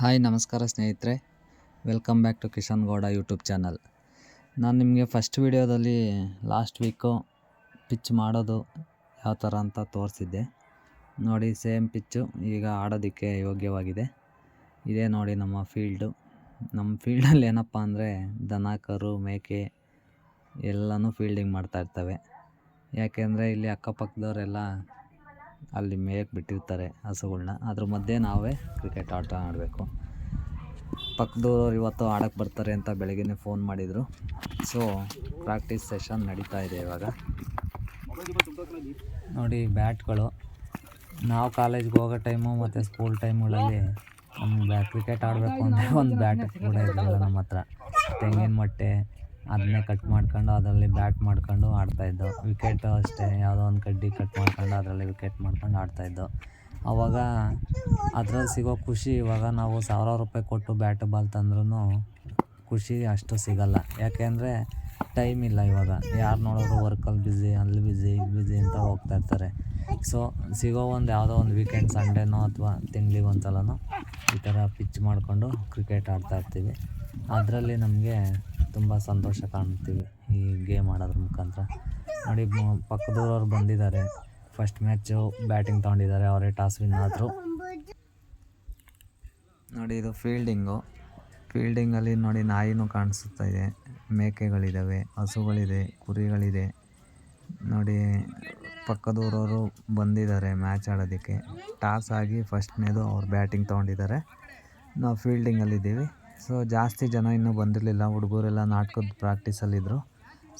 Hi, ನಮಸ್ಕಾರ ಸ್ನೇಹಿತರೆ. Welcome back to Kishan Gowda YouTube channel ನಾನು ನಿಮಗೆ ಫಸ್ಟ್ ವೀಡಿಯೋದಲ್ಲಿ ಲಾಸ್ಟ್ ವೀಕು ಪಿಚ್ ಮಾಡೋದು ಯಾವ ಥರ ಅಂತ ತೋರಿಸಿದ್ದೆ. ನೋಡಿ ಸೇಮ್ ಪಿಚ್ಚು ಈಗ ಆಡೋದಕ್ಕೆ ಯೋಗ್ಯವಾಗಿದೆ. ಇದೇ ನೋಡಿ ನಮ್ಮ ಫೀಲ್ಡು ನಮ್ಮ ಫೀಲ್ಡಲ್ಲಿ ಏನಪ್ಪ ಅಂದರೆ ದನ ಕರು ಮೇಕೆ ಎಲ್ಲನೂ ಫೀಲ್ಡಿಂಗ್ ಮಾಡ್ತಾ ಇರ್ತವೆ. ಯಾಕೆಂದರೆ ಇಲ್ಲಿ ಅಕ್ಕಪಕ್ಕದವರೆಲ್ಲ ಅಲ್ಲಿ ಮೇಯಕ್ಕೆ ಬಿಟ್ಟಿರ್ತಾರೆ ಹಸುಗಳ್ನ. ಅದ್ರ ಮಧ್ಯೆ ನಾವೇ ಕ್ರಿಕೆಟ್ ಆಟ ಆಡಬೇಕು. ಪಕ್ಕದವ್ರು ಇವತ್ತು ಆಡಕ್ಕೆ ಬರ್ತಾರೆ ಅಂತ ಬೆಳಗ್ಗೆ ಫೋನ್ ಮಾಡಿದರು. ಸೊ ಪ್ರಾಕ್ಟೀಸ್ ಸೆಷನ್ ನಡೀತಾ ಇದೆ ಇವಾಗ. ನೋಡಿ ಬ್ಯಾಟ್ಗಳು. ನಾವು ಕಾಲೇಜ್ಗೆ ಹೋಗೋ ಟೈಮು ಮತ್ತು ಸ್ಕೂಲ್ ಟೈಮ್ಗಳಲ್ಲಿ ನಮ್ಮ ಬ್ಯಾ ಕ್ರಿಕೆಟ್ ಆಡಬೇಕು ಅಂದರೆ ಒಂದು ಬ್ಯಾಟ್ ಕೂಡ ಇರಲಿಲ್ಲ ನಮ್ಮ ಹತ್ರ. ತೆಂಗಿನ ಮೊಟ್ಟೆ ಅದನ್ನೇ ಕಟ್ ಮಾಡ್ಕೊಂಡು ಅದರಲ್ಲಿ ಬ್ಯಾಟ್ ಮಾಡ್ಕೊಂಡು ಆಡ್ತಾಯಿದ್ದೋ ವಿಕೆಟು ಅಷ್ಟೇ ಯಾವುದೋ ಒಂದು ಕಡ್ಡಿ ಕಟ್ ಮಾಡ್ಕೊಂಡು ಅದರಲ್ಲಿ ವಿಕೆಟ್ ಮಾಡ್ಕೊಂಡು ಆಡ್ತಾಯಿದ್ದೋ ಆವಾಗ ಅದ್ರಲ್ಲಿ ಸಿಗೋ ಖುಷಿ ಇವಾಗ ನಾವು ಸಾವಿರಾರು ರೂಪಾಯಿ ಕೊಟ್ಟು ಬ್ಯಾಟ್ ಬಾಲ್ ತಂದ್ರೂ ಖುಷಿ ಅಷ್ಟು ಸಿಗಲ್ಲ. ಯಾಕೆಂದರೆ ಟೈಮ್ ಇಲ್ಲ ಇವಾಗ. ಯಾರು ನೋಡಿದ್ರು ವರ್ಕಲ್ಲಿ ಬ್ಯುಸಿ ಅಲ್ಲಿ ಬ್ಯುಸಿ ಇಲ್ಲಿ ಬ್ಯುಸಿ ಅಂತ ಹೋಗ್ತಾ ಇರ್ತಾರೆ. ಸೊ ಸಿಗೋ ಒಂದು ಯಾವುದೋ ಒಂದು ವೀಕೆಂಡ್ ಸಂಡೇನೋ ಅಥವಾ ತಿಂಗ್ಳಿಗೆ ಒಂದು ಸಲನೋ ಈ ಥರ ಪಿಚ್ ಮಾಡಿಕೊಂಡು ಕ್ರಿಕೆಟ್ ಆಡ್ತಾ ಇರ್ತೀವಿ. ಅದರಲ್ಲಿ ನಮಗೆ ತುಂಬ ಸಂತೋಷ ಕಾಣ್ತೀವಿ ಈ ಗೇಮ್ ಆಡೋದ್ರ ಮುಖಾಂತರ. ನೋಡಿ ಪಕ್ಕದವ್ರು ಬಂದಿದ್ದಾರೆ. ಫಸ್ಟ್ ಮ್ಯಾಚು ಬ್ಯಾಟಿಂಗ್ ತೊಗೊಂಡಿದ್ದಾರೆ. ಅವರೇ ಟಾಸ್ ವಿನ್ ಆದರು. ನೋಡಿ, ಇದು ಫೀಲ್ಡಿಂಗು ಫೀಲ್ಡಿಂಗಲ್ಲಿ ನೋಡಿ ನಾಯಿನೂ ಕಾಣಿಸುತ್ತಾ ಇದೆ. ಮೇಕೆಗಳಿದ್ದಾವೆ ಹಸುಗಳಿದೆ, ಕುರಿಗಳಿದೆ. ನೋಡಿ, ಪಕ್ಕದೂರವರು ಬಂದಿದ್ದಾರೆ ಮ್ಯಾಚ್ ಆಡೋದಕ್ಕೆ. ಟಾಸ್ ಆಗಿ ಫಸ್ಟ್ನೇದು ಅವ್ರು ಬ್ಯಾಟಿಂಗ್ ತೊಗೊಂಡಿದ್ದಾರೆ. ನಾವು ಫೀಲ್ಡಿಂಗಲ್ಲಿದ್ದೀವಿ ಸೊ ಜಾಸ್ತಿ ಜನ ಇನ್ನೂ ಬಂದಿರಲಿಲ್ಲ, ಹುಡುಗರೆಲ್ಲ ನಾಟಕದ ಪ್ರಾಕ್ಟೀಸಲ್ಲಿದ್ದರು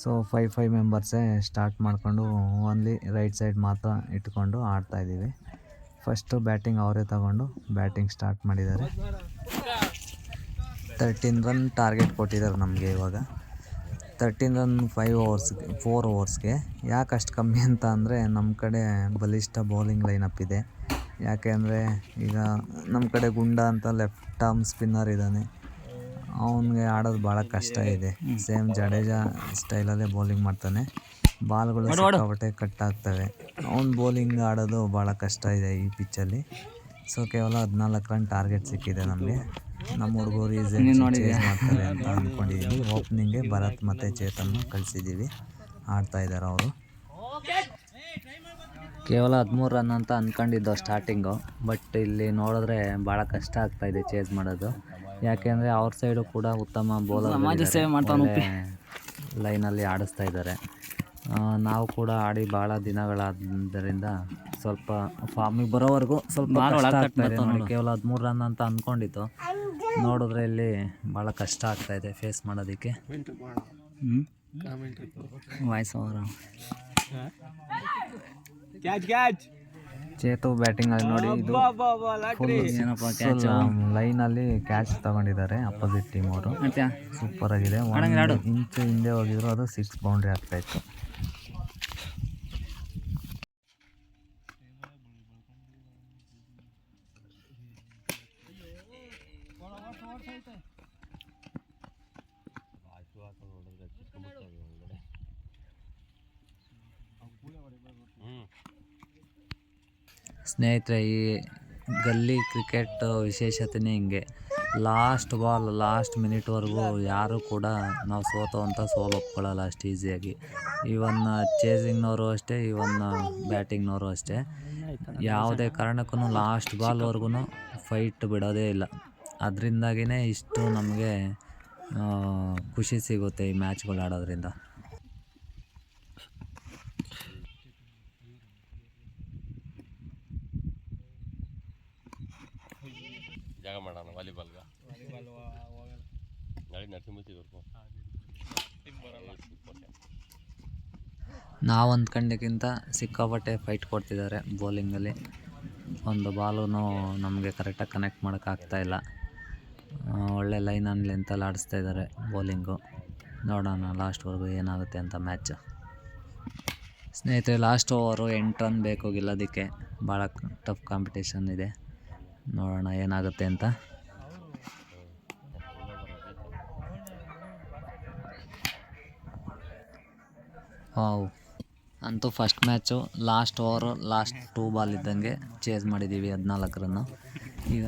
ಸೊ ಫೈ ಫೈ ಮೆಂಬರ್ಸೇ ಸ್ಟಾರ್ಟ್ ಮಾಡಿಕೊಂಡು ಓನ್ಲಿ ರೈಟ್ ಸೈಡ್ ಮಾತ್ರ ಇಟ್ಕೊಂಡು ಆಡ್ತಾಯಿದ್ದೀವಿ ಫಸ್ಟು ಬ್ಯಾಟಿಂಗ್ ಅವರೇ ತಗೊಂಡು ಬ್ಯಾಟಿಂಗ್ ಸ್ಟಾರ್ಟ್ ಮಾಡಿದ್ದಾರೆ. ತರ್ಟೀನ್ ರನ್ ಟಾರ್ಗೆಟ್ ಕೊಟ್ಟಿದ್ದಾರೆ ನಮಗೆ ಇವಾಗ. ತರ್ಟೀನ್ ರನ್ ಫೈವ್ ಓವರ್ಸ್ಗೆ ಫೋರ್ ಓವರ್ಸ್ಗೆ ಯಾಕೆ ಅಷ್ಟು ಕಮ್ಮಿ ಅಂತ ಅಂದರೆ ನಮ್ಮ ಕಡೆ ಬಲಿಷ್ಠ ಬೌಲಿಂಗ್ ಲೈನಪ್ ಇದೆ. ಯಾಕೆ ಅಂದರೆ ಈಗ ನಮ್ಮ ಕಡೆ ಗುಂಡ ಅಂತ ಲೆಫ್ಟ್ ಆರ್ಮ್ ಸ್ಪಿನ್ನರ್ ಇದ್ದಾನೆ. ಅವನಿಗೆ ಆಡೋದು ಭಾಳ ಕಷ್ಟ ಇದೆ. ಸೇಮ್ ಜಡೇಜಾ ಸ್ಟೈಲಲ್ಲೇ ಬೌಲಿಂಗ್ ಮಾಡ್ತಾನೆ. ಬಾಲ್ಗಳು ಸಿಕ್ಕಾಪಟ್ಟೆ ಕಟ್ ಆಗ್ತವೆ. ಅವ್ನ ಬೌಲಿಂಗ್ ಆಡೋದು ಭಾಳ ಕಷ್ಟ ಇದೆ ಈ ಪಿಚ್ಚಲ್ಲಿ ಸೊ ಕೇವಲ ಹದಿನಾಲ್ಕು ರನ್ ಟಾರ್ಗೆಟ್ ಸಿಕ್ಕಿದೆ ನಮಗೆ. ನಮ್ಮ ಹುಡುಗರು ಈಸಿ ಮಾಡ್ತಾರೆ ಅಂತ ಅಂದ್ಕೊಂಡಿದ್ದೀವಿ ಓಪನಿಂಗ್ಗೆ ಭರತ್ ಮತ್ತು ಚೇತನ್ ಕಳಿಸಿದ್ದೀವಿ ಆಡ್ತಾ ಇದ್ದಾರೆ ಅವರು. ಕೇವಲ ಹದಿಮೂರು ರನ್ ಅಂತ ಅಂದ್ಕೊಂಡಿದ್ದು ಸ್ಟಾರ್ಟಿಂಗು ಬಟ್ ಇಲ್ಲಿ ನೋಡಿದ್ರೆ ಭಾಳ ಕಷ್ಟ ಆಗ್ತಾ ಇದೆ ಚೇಸ್ ಮಾಡೋದು. ಯಾಕೆಂದರೆ ಅವ್ರ ಸೈಡು ಕೂಡ ಉತ್ತಮ ಬೌಲರ್ ಲೈನಲ್ಲಿ ಆಡಿಸ್ತಾ ಇದ್ದಾರೆ. ನಾವು ಕೂಡ ಆಡಿ ಭಾಳ ದಿನಗಳಾದ್ದರಿಂದ ಸ್ವಲ್ಪ ಫಾರ್ಮಿಗೆ ಬರೋವರೆಗೂ ಸ್ವಲ್ಪ ಕೇವಲ ಹದಿಮೂರು ರನ್ ಅಂತ ಅಂದ್ಕೊಂಡಿತ್ತು ನೋಡಿದ್ರೆ ಇಲ್ಲಿ ಭಾಳ ಕಷ್ಟ ಆಗ್ತಾ ಇದೆ ಫೇಸ್ ಮಾಡೋದಕ್ಕೆ. ವಾಯ್ಸ್ ಅವರ ಕ್ಯಾಚ್ ಕ್ಯಾಚ್ ಚೇತು ಬ್ಯಾಟಿಂಗ್ ಅಲ್ಲಿ ನೋಡಿ ಇದು ಲೈನ್ ಅಲ್ಲಿ ಕ್ಯಾಚ್ ತಗೊಂಡಿದ್ದಾರೆ ಅಪೋಸಿಟ್ ಟೀಮ್ ಅವರು. ಸೂಪರ್ ಆಗಿದೆ. ಒಂದು ಇಂಚು ಹಿಂದೆ ಹೋಗಿದ್ರು ಅದು ಸಿಕ್ಸ್ ಬೌಂಡ್ರಿ ಆಗ್ತಾ ಇತ್ತು. ಸ್ನೇಹಿತರೆ, ಈ ಗಲ್ಲಿ ಕ್ರಿಕೆಟ್ ವಿಶೇಷತೆಯೇ ಹಿಂಗೆ. ಲಾಸ್ಟ್ ಬಾಲ್ ಲಾಸ್ಟ್ ಮಿನಿಟ್ವರೆಗೂ ಯಾರೂ ಕೂಡ ನಾವು ಸೋತು ಅಂತ ಸೋಲು ಒಪ್ಕೊಳ್ಳಲ್ಲ ಅಷ್ಟು ಈಸಿಯಾಗಿ. ಇವನ್ ಚೇಸಿಂಗ್ನವರು ಅಷ್ಟೇ ಇವನ್ ಬ್ಯಾಟಿಂಗ್ನವರು ಅಷ್ಟೇ. ಯಾವುದೇ ಕಾರಣಕ್ಕೂ ಲಾಸ್ಟ್ ಬಾಲ್ವರೆಗೂ ಫೈಟ್ ಬಿಡೋದೇ ಇಲ್ಲ. ಅದರಿಂದಾಗಿಯೇ ಇಷ್ಟು ನಮಗೆ ಖುಷಿ ಸಿಗುತ್ತೆ ಈ ಮ್ಯಾಚ್ಗಳು ಆಡೋದ್ರಿಂದ. ನಾವು ಅಂದ್ಕೊಂಡಕ್ಕಿಂತ ಸಿಕ್ಕಾಪಟ್ಟೆ ಫೈಟ್ ಕೊಡ್ತಿದ್ದಾರೆ ಬೌಲಿಂಗಲ್ಲಿ ಒಂದು ಬಾಲೂ ನಮಗೆ ಕರೆಕ್ಟಾಗಿ ಕನೆಕ್ಟ್ ಮಾಡೋಕ್ಕಾಗ್ತಾ ಇಲ್ಲ. ಆ, ಒಳ್ಳೆ ಲೈನ್ ಆನ್ ಲೆಂತಲ್ಲಿ ಆಡಿಸ್ತಾ ಇದ್ದಾರೆ ಬೌಲಿಂಗು ನೋಡೋಣ ಲಾಸ್ಟ್ವರೆಗೂ ಏನಾಗುತ್ತೆ ಅಂತ ಮ್ಯಾಚ್ ಸ್ನೇಹಿತರೆ ಲಾಸ್ಟ್ ಓವರು ಎಂಟು ರನ್ ಬೇಕು ಗೆಲ್ಲೋದಕ್ಕೆ. ಭಾಳ ಟಫ್ ಕಾಂಪಿಟೇಷನ್ ಇದೆ. ನೋಡೋಣ ಏನಾಗುತ್ತೆ ಅಂತ. ವಾವ್ ಅಂತೂ first match last over last two ball ಇದ್ದಂಗೆ ಚೇಸ್ ಮಾಡಿದ್ದೀವಿ ಹದಿನಾಲ್ಕರನ್ನು. ಈಗ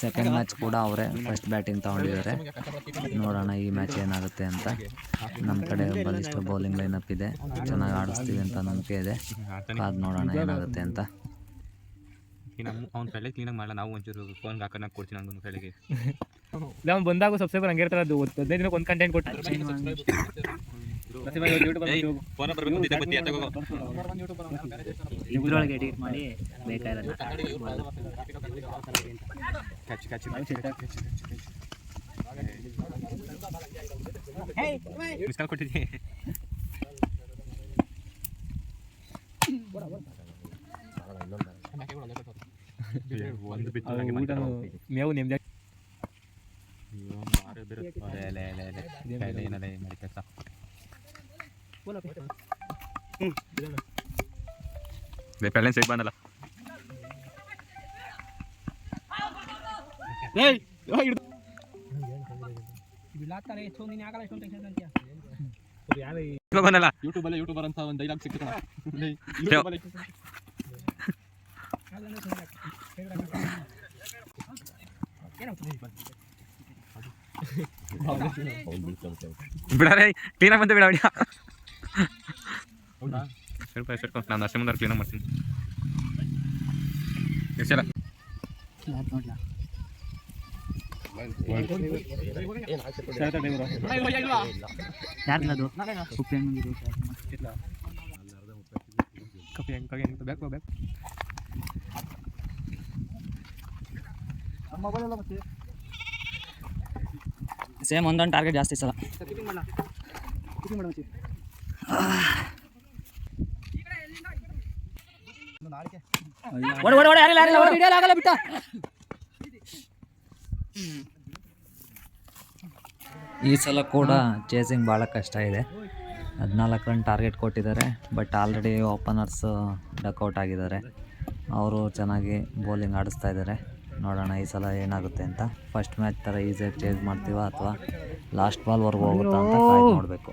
ಸೆಕೆಂಡ್ ಮ್ಯಾಚ್ ಕೂಡ ಅವರೇ ಫಸ್ಟ್ ಬ್ಯಾಟಿಂಗ್ ತೊಗೊಂಡಿದ್ದಾರೆ. ನೋಡೋಣ ಈ ಮ್ಯಾಚ್ ಏನಾಗುತ್ತೆ ಅಂತ. ನಮ್ಮ ಕಡೆ ಬಲಿಷ್ಠ ಬೌಲಿಂಗ್ ಲೈನಪ್ ಇದೆ. ಚೆನ್ನಾಗಿ ಆಡಿಸ್ತೀವಿ ಅಂತ ನಂಬಿಕೆ ಇದೆ. ಅದು ನೋಡೋಣ ಏನಾಗುತ್ತೆ ಅಂತ. ಅವ್ನ ಕಡೆ ಕ್ಲೀನಾಗಿ ಮಾಡಲ್ಲ ನಾವು ಒಂಚೂರು ಫೋನ್ಗೆ ಹಾಕೋಣ ಕೊಡ್ತೀನಿ ಒಂದು ಕಡೆಗೆ ಅವ್ನು ಬಂದಾಗ ಸಬ್ಸ್ಕ್ರೈಬರ್ ಹಂಗೆ ಇರ್ತಾರೆ ಅದು ಒಂದು ಕಂಟೆಂಟ್ ಕೊಟ್ಟು. ಬತ್ತಿ ಇದ್ರೊಳಗೆ ಎಡಿಟ್ ಮಾಡಿ ಬೇಕಾಗಿರೋದು ಕೊಟ್ಟಿದ್ದೀನಿ. ಒಂದು ಮಾಡ್ತಾರೆ. ಮೇವು ನಿಮ್ದೆ ಬೇರೆ. ಏನಾರ ಏನ್ ಮಾಡಿ ಕೆಲ್ಸ. ಬೇ ಪೆಳ್ಳೆನ್ ಸೈಡ್ ಬಂದಲ್ಲ ಇವಾಗ ಬಂದಲ್ಲ ಯೂಟ್ಯೂಬ್ ಅಲ್ಲಿ ಯೂಟ್ಯೂಬರ್ ಅಂತ ಒಂದು ಡೈಲಾಗ್ ಸಿಕ್ತು ಕಣ ಬಿಡಾರೆ ಕ್ಲೀನಾಗಿ ಬಂದೆ ಬಿಡ ಬಿಡ ಸ್ವಲ್ಪ ಸ್ವಲ್ಪ ನಾನು ಅಷ್ಟೇ ಮುಂದೆ ಕ್ಲೀನಾಗಿ ಮಾಡ್ತೀನಿ. ಎಷ್ಟೆಲ್ಲ? ಯಾರ್ದು ಕಪ್ಪಿ ಹೆಂಗೆ ಹೆಂಗೆ ಬೇಕು ಬೇಕು. ಸೇಮ್ ಒಂದೊಂದು ಟಾರ್ಗೆಟ್ ಜಾಸ್ತಿ ಸಲ. ಓಡು ಓಡ ಓಡು ಯಾರಿಲ್ಲ ಓಡು. ಬಿಟ್ಟ. ಈ ಸಲ ಕೂಡ ಚೇಸಿಂಗ್ ಭಾಳ ಕಷ್ಟ ಇದೆ. ಹದಿನಾಲ್ಕು ರನ್ ಟಾರ್ಗೆಟ್ ಕೊಟ್ಟಿದ್ದಾರೆ but already openers duck out ಆಗಿದ್ದಾರೆ. ಅವರು ಚೆನ್ನಾಗಿ ಬೌಲಿಂಗ್ ಆಡಿಸ್ತಾ ಇದ್ದಾರೆ. ನೋಡೋಣ ಈ ಸಲ ಏನಾಗುತ್ತೆ ಅಂತ. ಫಸ್ಟ್ ಮ್ಯಾಚ್ ಥರ ಈಸಿಯಾಗಿ ಚೇಸ್ ಮಾಡ್ತೀವ ಅಥವಾ ಲಾಸ್ಟ್ ಬಾಲ್ವರೆಗೂ ಹೋಗುತ್ತಾ ಅಂತ ನೋಡಬೇಕು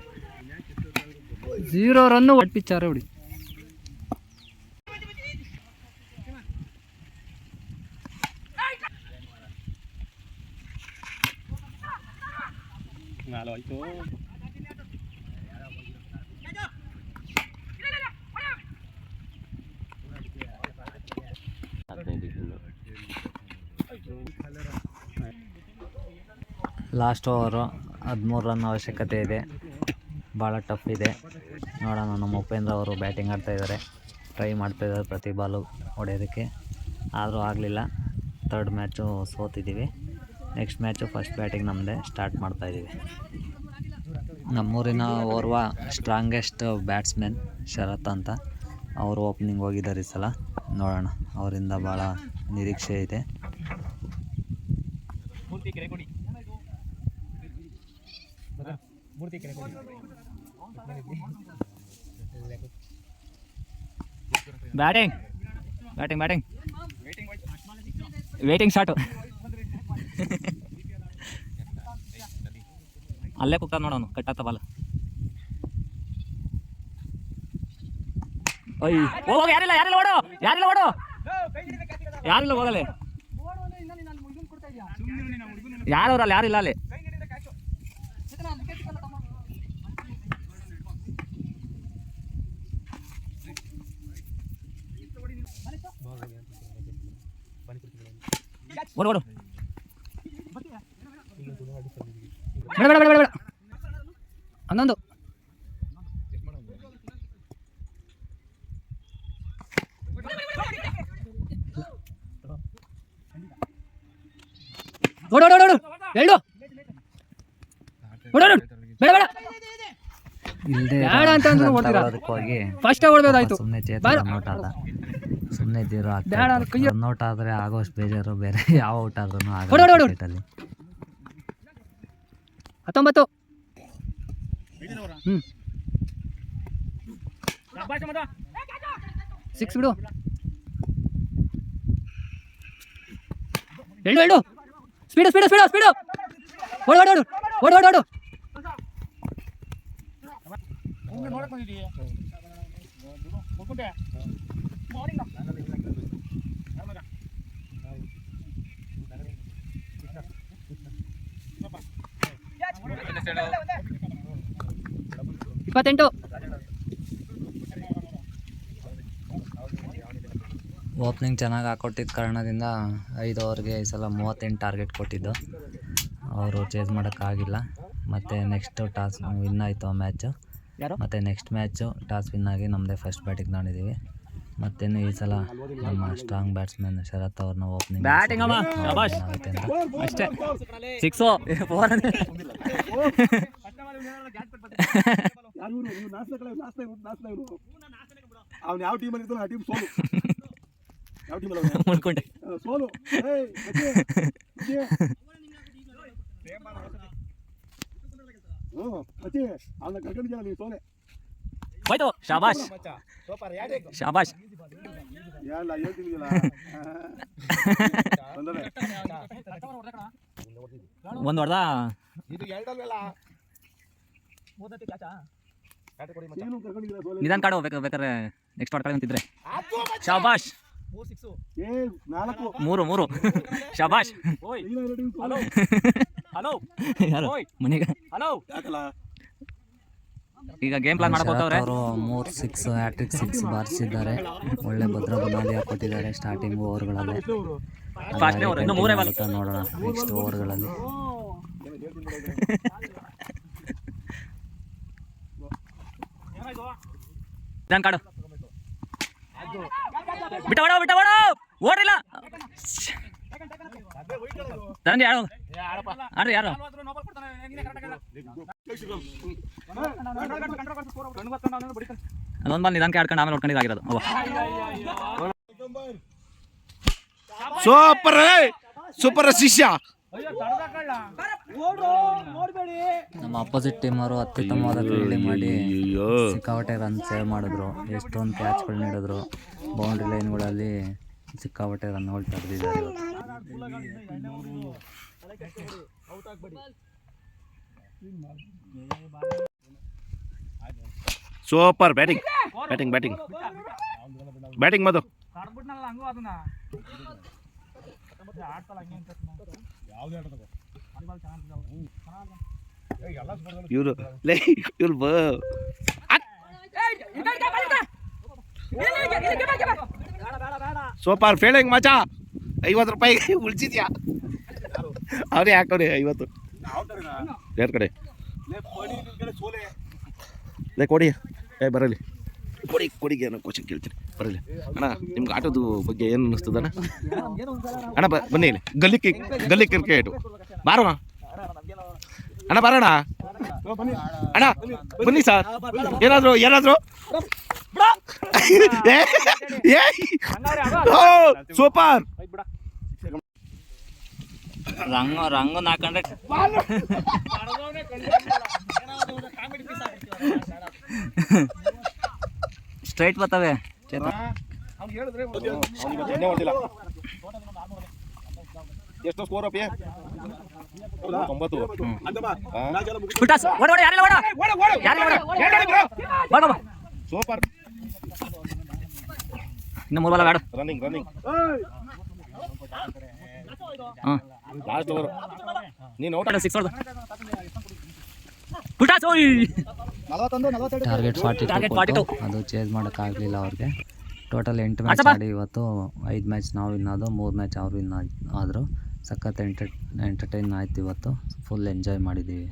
ಜೀರೋ ರನ್ನು ಒಟ್ಟು ಪಿಚ್ಚಾರ ಹೊಡಿ. ಲಾಸ್ಟ್ ಓವರು ಹದಿಮೂರು ರನ್ ಅವಶ್ಯಕತೆ ಇದೆ. ಭಾಳ ಟಫ್ ಇದೆ. ನೋಡೋಣ ನಮ್ಮ ಉಪೇಂದ್ರ ಅವರು ಬ್ಯಾಟಿಂಗ್ ಆಡ್ತಾ ಇದ್ದಾರೆ ಟ್ರೈ ಮಾಡ್ತಾ ಇದ್ದಾರೆ ಪ್ರತಿ ಬಾಲು ಹೊಡೆಯೋದಕ್ಕೆ. ಆದರೂ ಆಗಲಿಲ್ಲ. ಥರ್ಡ್ ಮ್ಯಾಚು ಸೋತಿದ್ದೀವಿ. ನೆಕ್ಸ್ಟ್ ಮ್ಯಾಚು ಫಸ್ಟ್ ಬ್ಯಾಟಿಂಗ್ ನಮ್ಮದೇ ಸ್ಟಾರ್ಟ್ ಮಾಡ್ತಾಯಿದ್ದೀವಿ ನಮ್ಮೂರಿನ ಓರ್ವ ಸ್ಟ್ರಾಂಗೆಸ್ಟ್ ಬ್ಯಾಟ್ಸ್ಮನ್ ಶರತ್ ಅಂತ ಅವರು ಓಪನಿಂಗ್ ಹೋಗಿದ್ದಾರೆ ಈ ಸಲ. ನೋಡೋಣ ಅವರಿಂದ ಭಾಳ ನಿರೀಕ್ಷೆ ಇದೆ. Batting batting batting. Waiting shot ಅಲ್ಲೇ ಕುಕ್ಕ ನೋಡೋನು ಕಟ್ಟಾತ ಬಾಲ್. ಅಯ್ಯ ಹೋಗ, ಯಾರಿಲ್ಲ ಯಾರಿಲ್ಲ, ಓಡು ಯಾರಿಲ್ಲ ಓಡು. ಯಾರಿಲ್ಲ ಹೋಗಲೆ. ಯಾರವ್ರಲ್ಲ ಯಾರಿಲ್ಲ ಅಲ್ಲಿ? ಓಡು ಓಡು. ಬೇಡ ಬೇಡ ಬೇಡ ಬೇಡ. ಬೇಡ ಹನ್ನೊಂದು. ಓಡು ಓಡು ಓಡು ಓಡು. ಎರಡು ಓಡು ಓಡು ಬೇಡ ಬೇಡ. ಇಲ್ಲದೆ ಬೇಡ ಅಂತ ಅಂದ್ರು ಓಡ್ತೀರಾ? ಹೋಗಿ ಫಸ್ಟ್ ಹೊಡ್ಬೋದಾಯ್ತು ಸುಮ್ಮನೆ ಚೇತನ ಬಾರ. ರನ್ಔಟ್ ಆದ. ಸುಮ್ಮನೆ ಜೀರೋ ಬೇಡ ಅದು ಕೈಯ- ರನ್ಔಟ್ ಆದರೆ ಆಗೋಷ್ಟು ಬೇಜಾರು ಬೇರೆ ಯಾವ ಔಟ್ ಆದ್ರೂ ಹತ್ತೊಂಬತ್ತು. ಹ್ಞೂ ಸಿಕ್ಸ್ ಬಿಡು. ಎಳ್ಳು ಎಳ್ಳು ಸ್ಪೀಡು ಸ್ಪೀಡು ಸ್ಪೀಡು ಸ್ಪೀಡು ಓಡು ಓಡು ಓಡು. ಓಡು ಓಡು ಓಡು. ಇಪ್ಪತ್ತೆಂಟು. ಓಪನಿಂಗ್ ಚೆನ್ನಾಗಿ ಹಾಕೊಟ್ಟಿದ್ದ ಕಾರಣದಿಂದ ಐದು ಓವರ್ಗೆ ಈ ಸಲ ಮೂವತ್ತೆಂಟು ಟಾರ್ಗೆಟ್ ಕೊಟ್ಟಿದ್ದು. ಅವರು ಚೇಸ್ ಮಾಡೋಕ್ಕಾಗಿಲ್ಲ ಮತ್ತು ನೆಕ್ಸ್ಟು ಟಾಸ್ ವಿನ್ ಆಯಿತು ಆ ಮ್ಯಾಚು ಮತ್ತು ನೆಕ್ಸ್ಟ್ ಮ್ಯಾಚು ಟಾಸ್ ವಿನ್ ಆಗಿ ನಮ್ಮದೇ ಫಸ್ಟ್ ಬ್ಯಾಟಿಂಗ್ ನೋಡಿದ್ದೀವಿ. ಮತ್ತೇನು ಈ ಸಲ ನಮ್ಮ ಸ್ಟ್ರಾಂಗ್ ಬ್ಯಾಟ್ಸ್ಮನ್ ಶರತ್ ಅವ್ರನ್ನ ಓಪನಿಂಗ್ ಬ್ಯಾಟಿಂಗ್ ಅಮ್ಮ, ಶಾಬಾಷ್. ಅಷ್ಟೇ. ಸಿಕ್ಸ್ ಫೋರ್ ಅವ್ನು ಯಾವ ಟೀಮಲ್ಲಿ ಇರ್ತಾನೋ ಆ ಟೀಮ್ ಸೋಲು. ಯಾವ ಟೀಮಲ್ಲಿ ಮುಳ್ಕೊಂಡೆ. ಸೋಲು. ಹ್ಞೂ ಅವನ್ನ ಕರ್ಕೊಂಡಿದ್ಯಲ್ಲ ನೀವು ಸೋಲೆ. ಹೋಯ್ತು ಶಾಬಾಷ್. ಶಾಬಾಷ್. ಒಂದು ಹೊಡೆದ? ನಿಧಾನ ಕಾಡು ಬೇಕಾದ್ರೆ ನೆಕ್ಸ್ಟ್ ಹೊಡ್ಕೊಳ್ಳಿ ಅಂತಿದ್ರೆ ಶಾಬಾಷ್. ಮೂರು ಮೂರು ಶಾಬಾಷ್. ಹಲೋ. ಹಲೋ. ಯಾರು? ಮನೆಗೆ. ಹಲೋ. ಯಾಕಲ್ಲ? ಈಗ ಗೇಮ್ ಪ್ಲಾನ್ ಮಾಡ್ಕೋತವ್ರೆ ಅವರು ಮೂರು ಸಿಕ್ಸ್ ಹ್ಯಾಟ್ರಿಕ್ ಸಿಕ್ಸ್ ಬಾರಿಸಿದ್ದಾರೆ. ಒಳ್ಳೆ ಭದ್ರ ಬುನಾದಿ ಹಾಕೊಟ್ಟಿದ್ದಾರೆ ಸ್ಟಾರ್ಟಿಂಗ್ ಓವರ್ಗಳಲ್ಲಿ ನೋಡೋಣ ನೆಕ್ಸ್ಟ್ ಓವರ್ಗಳಲ್ಲಿ ಕಾಡು. ಬಿಟ್ಟ ಬಿಟ್ಟ ಓಡೋ ಓಡಿಲ್ಲ ತಂದೆ ಯಾರು? ಆಡ್ರಿ ಯಾರು? ಅದೊಂದು ಬಂದು ನಿಧಾನಕ್ಕೆ ಆಡ್ಕೊಂಡು ಆಮೇಲೆ ಹೊಡ್ಕೊಂಡಿದ್ದಾಗಿರೋದು ಅವ್ವ ಸೂಪರ್ ಸೂಪರ್ ಶಿಷ್ಯ. ನಮ್ಮ ಅಪೋಸಿಟ್ ಟೀಮ್ ಅವರು ಅತ್ಯುತ್ತಮವಾದ ಫೀಲ್ಡಿಂಗ್ ಮಾಡಿ ಸಿಕ್ಕಾಪಟ್ಟೆ ರನ್ ಸೇವ್ ಮಾಡಿದ್ರು ಎಷ್ಟೊಂದು ಕ್ಯಾಚ್ಗಳು ನೀಡಿದ್ರು ಬೌಂಡ್ರಿ ಲೈನ್ಗಳಲ್ಲಿ ಸಿಕ್ಕಾಪಟ್ಟೆ ರನ್ಗಳು ತೆಗೆದಿದ್ದಾರೆ super batting batting batting. Batting ಮದು ಇವರು ಲೇ ಇವ್ರು ಬ ಸೂಪರ್ ಫೀಲಿಂಗ್ ಮಚಾ. ಐವತ್ತು ರೂಪಾಯಿ ಉಳಿಸಿದ್ಯಾ? ಅವರೇ ಹಾಕೋರಿ, ಐವತ್ತು. ಯಾರ ಕಡೆ. ಲೇ, ಕೊಡಿ. ಏ, ಬರಲಿ. ಕೊಡಿ ಕೊಡಿಗೆ ಏನೋ ಕ್ವಶನ್ ಕೇಳ್ತೀನಿ. ಬರಲಿ. ಅಣ್ಣ, ನಿಮ್ಗೆ ಆಟೋದ ಬಗ್ಗೆ ಏನು ಅನ್ನಿಸ್ತದ ಅಣ್ಣ ಬನ್ನಿ ಗಲ್ಲಿ ಗಲ್ಲಿ ಕ್ರಿಕೆಟು. ಬಾರೋ ಅಣ್ಣ ಬರೋಣ ಅಣ್ಣ ಬನ್ನಿ ಸರ್. ಏನಾದ್ರು ಏನಾದ್ರು ಸೂಪರ್. ರಂಗ ರಂಗ ಹಾಕೊಂಡ್ರೆ ಸ್ಟ್ರೈಟ್ ಬರ್ತವೆ. ಚೇತನ್. ಎಷ್ಟು ಸ್ಕೋರ್ ಅಪ್ಪಿ. ತೊಂಬತ್ತು. ಬಿಟ್ಟಾಸ್ ಓಡ ಓಡ ಯಾರಿಲ್ಲ ಓಡ? ಯಾರಿಲ್ಲ ಓಡ ಬಾ ಬಾ ಬಾ. ಸೂಪರ್. ಇನ್ನು ಮೂರು ಬಾಲ ಆಡು. ರನ್ನಿಂಗ್ ರನ್ನಿಂಗ್ ಹಾಂ ಲಾಸ್ಟ್ ಓವರ್ ನೀನು ಔಟ್ ಸಿಕ್ಸ್ ಹೊಡೆದು. ಪುಟಾಸ್ ಓಯ್ ಟಾರ್ಗೆಟ್ ಫಾರ್ಟಿ ಟು 42. ಅದು ಚೇಸ್ ಮಾಡೋಕ್ಕಾಗಲಿಲ್ಲ ಅವ್ರಿಗೆ. ಟೋಟಲ್ ಎಂಟು ಮ್ಯಾಚ್ ಆಡಿ ಇವತ್ತು ಐದು ಮ್ಯಾಚ್ ನಾವು ವಿನ್ ಆದೋ ಮೂರು ಮ್ಯಾಚ್ ಅವ್ರು ವಿನ್ ಆದರು. ಸಖತ್ ಎಂಟರ್ ಎಂಟರ್ಟೈನ್ ಆಯ್ತು ಇವತ್ತು. ಫುಲ್ ಎಂಜಾಯ್ ಮಾಡಿದ್ದೀವಿ